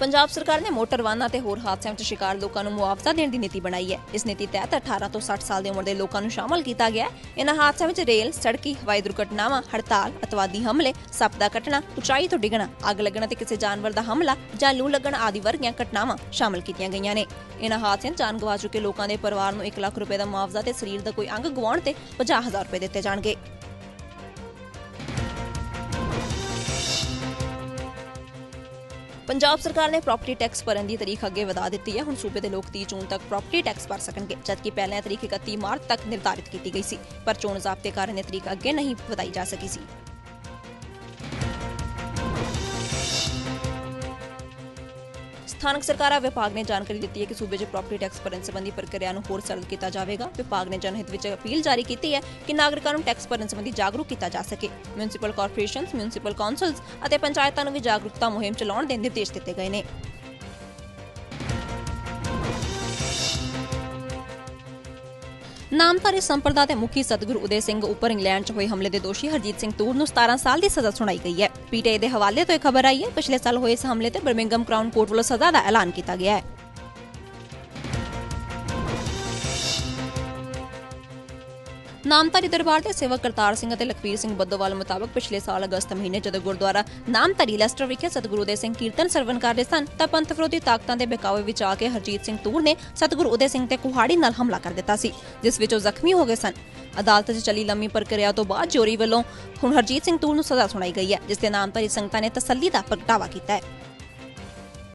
ਪੰਜਾਬ ਸਰਕਾਰ ਨੇ ਮੋਟਰ ਵਾਹਨਾਂ ਤੇ ਹੋਰ ਹਾਦਸਿਆਂ ਵਿੱਚ ਸ਼ਿਕਾਰ ਲੋਕਾਂ ਨੂੰ ਮੁਆਵਜ਼ਾ ਦੇਣ ਦੀ ਨੀਤੀ ਬਣਾਈ ਹੈ। ਇਸ ਨੀਤੀ ਤਹਿਤ 18 ਤੋਂ 60 ਸਾਲ ਦੀ ਉਮਰ ਦੇ ਲੋਕਾਂ ਨੂੰ ਸ਼ਾਮਲ ਕੀਤਾ ਗਿਆ ਹੈ। ਇਹਨਾਂ ਹਾਦਸਿਆਂ ਵਿੱਚ ਰੇਲ, ਸੜਕੀ, ਹਵਾਈ ਦੁਰਘਟਨਾਵਾਂ, ਹੜਤਾਲ, ਅਤਵਾਦੀ ਹਮਲੇ, ਸੱਪ ਦਾ ਕੱਟਣਾ, ਉਚਾਈ ਤੋਂ ਡਿੱਗਣਾ, ਅੱਗ ਲੱਗਣਾ ਤੇ ਕਿਸੇ ਜਾਨਵਰ ਦਾ ਹਮਲਾ ਜਾਂ ਲੂ ਲੱਗਣ ਆਦਿ ਵਰਗੀਆਂ ਘਟਨਾਵਾਂ ਸ਼ਾਮਲ ਕੀਤੀਆਂ ਗਈਆਂ ਨੇ। ਇਹਨਾਂ ਹਾਦਸਿਆਂ 'ਚ ਜਾਨ ਗਵਾ ਚੁੱਕੇ ਲੋਕਾਂ ਦੇ ਪਰਿਵਾਰ ਨੂੰ 1 ਲੱਖ ਰੁਪਏ ਦਾ ਮੁਆਵਜ਼ਾ ਤੇ ਸਰੀਰ ਦਾ ਕੋਈ ਅੰਗ ਗਵਾਉਣ ਤੇ 50000 ਰੁਪਏ ਦਿੱਤੇ ਜਾਣਗੇ। ਪੰਜਾਬ ਸਰਕਾਰ ਨੇ ਪ੍ਰਾਪਰਟੀ ਟੈਕਸ ਭਰਨ ਦੀ ਤਾਰੀਖ ਅੱਗੇ ਵਧਾ ਦਿੱਤੀ ਹੈ। ਹੁਣ ਸੂਬੇ ਦੇ ਲੋਕ 30 ਜੂਨ ਤੱਕ ਪ੍ਰਾਪਰਟੀ ਟੈਕਸ ਭਰ ਸਕਣਗੇ, ਜਦਕਿ ਪਹਿਲਾਂ ਇਹ ਤਾਰੀਖ 31 ਮਾਰਚ ਤੱਕ ਨਿਰਧਾਰਿਤ ਕੀਤੀ ਗਈ ਸੀ। ਪਰ ਚੋਣ ਜ਼ਾਬਤੇ ਕਾਰਨ ਇਹ ਤਰੀਕ ਅੱਗੇ ਨਹੀਂ ਵਧਾਈ ਜਾ ਸਕੀ ਸੀ। ਸਥਾਨਕ ਸਰਕਾਰਾਂ, ਵਿਭਾਗ ਨੇ ਜਾਣਕਾਰੀ ਦਿੱਤੀ ਹੈ ਕਿ ਸੂਬੇ 'ਚ ਪ੍ਰਾਪਰਟੀ ਟੈਕਸ ਭਰਨ ਸੰਬੰਧੀ ਪ੍ਰਕਿਰਿਆ ਨੂੰ ਹੋਰ ਸਰਲ ਕੀਤਾ ਜਾਵੇਗਾ। ਵਿਭਾਗ ਨੇ ਜਨਹਿਤ ਵਿੱਚ ਅਪੀਲ ਜਾਰੀ ਕੀਤੀ ਹੈ ਕਿ ਨਾਗਰਿਕਾਂ ਨੂੰ ਟੈਕਸ ਭਰਨ ਸੰਬੰਧੀ ਜਾਗਰੂਕ ਕੀਤਾ ਜਾ ਸਕੇ। ਮਿਊਨਿਸਪਲ ਕਾਰਪੋਰੇਸ਼ਨਸ ਮਿਊਨਿਸਪਲ ਕਾਉਂਸਲਸ ਅਤੇ ਪੰਚਾਇਤਾਂ ਨੂੰ ਵੀ ਜਾਗਰੂਕਤਾ ਮੁਹਿੰਮ ਚਲਾਉਣ ਦੇ ਨਿਰਦੇਸ਼ ਦਿੱਤੇ ਗਏ ਨੇ। ਨਾਮਧਾਰੀ ਸੰਪਰਦਾ ਦੇ ਮੁਖੀ ਸਤਗੁਰੂ ਉਦੇ ਸਿੰਘ ਉੱਪਰ ਇੰਗਲੈਂਡ 'ਚ ਹੋਏ ਹਮਲੇ ਦੇ ਦੋਸ਼ੀ ਹਰਜੀਤ ਸਿੰਘ ਤੂਰ ਨੂੰ 17 ਸਾਲ ਦੀ ਸਜ਼ਾ ਸੁਣਾਈ ਗਈ ਹੈ। ਪੀਟੀਆਈ ਦੇ ਹਵਾਲੇ ਤੋਂ ਇਹ ਖਬਰ ਆਈ ਹੈ। ਪਿਛਲੇ ਸਾਲ ਹੋਏ ਇਸ ਹਮਲੇ ਤੇ ਬਰਮਿੰਗਮ ਕ੍ਰਾਊਨ ਕੋਰਟ ਵੱਲੋਂ ਸਜ਼ਾ ਦਾ ਐਲਾਨ ਕੀਤਾ ਗਿਆ ਹੈ। ਨਾਮਧਾਰੀ ਦਰਬਾਰ ਦੇ ਸੇਵਕ ਕਰਤਾਰ ਸਿੰਘ ਅਤੇ ਲਖਵੀਰ ਸਿੰਘ ਬੱਦੋਵਾਲ ਮੁਤਾਬਕ ਪਿਛਲੇ ਸਾਲ ਅਗਸਤ ਮਹੀਨੇ ਜਦੋਂ ਗੁਰਦੁਆਰਾ ਨਾਮਧਾਰੀ ਲੈਸਟਰ ਵਿਖੇ ਸਤਿਗੁਰੂ ਦੇ ਸਿੰਘ ਕੀਰਤਨ ਸਰਵਨ ਕਰ ਰਹੇ ਸਨ, ਤਾਂ ਪੰਥ ਵਿਰੋਧੀ ਤਾਕਤਾਂ ਦੇ ਬਹਿਕਾਵੇ ਵਿੱਚ ਆ ਕੇ ਹਰਜੀਤ ਸਿੰਘ ਤੂਰ ਨੇ ਸਤਿਗੁਰੂ ਉਦੇ ਸਿੰਘ ਤੇ ਕੁਹਾੜੀ ਨਾਲ ਹਮਲਾ ਕਰ ਦਿੱਤਾ ਸੀ, ਜਿਸ ਵਿੱਚ ਉਹ ਜ਼ਖਮੀ ਹੋ ਗਏ ਸਨ। ਅਦਾਲਤ 'ਚ ਚੱਲੀ ਲੰਮੀ ਪ੍ਰਕਿਰਿਆ ਤੋਂ ਬਾਅਦ ਜੋਰੀ ਵੱਲੋਂ ਹੁਣ ਹਰਜੀਤ ਸਿੰਘ ਤੂਰ ਨੂੰ ਸਜ਼ਾ ਸੁਣਾਈ ਗਈ ਹੈ, ਜਿਸ ਦੇ ਨਾਮਧਾਰੀ ਸੰਗਤਾਂ ਨੇ ਤਸੱਲੀ ਦਾ ਪ੍ਰਗਟਾਵਾ ਕੀਤਾ ਹੈ।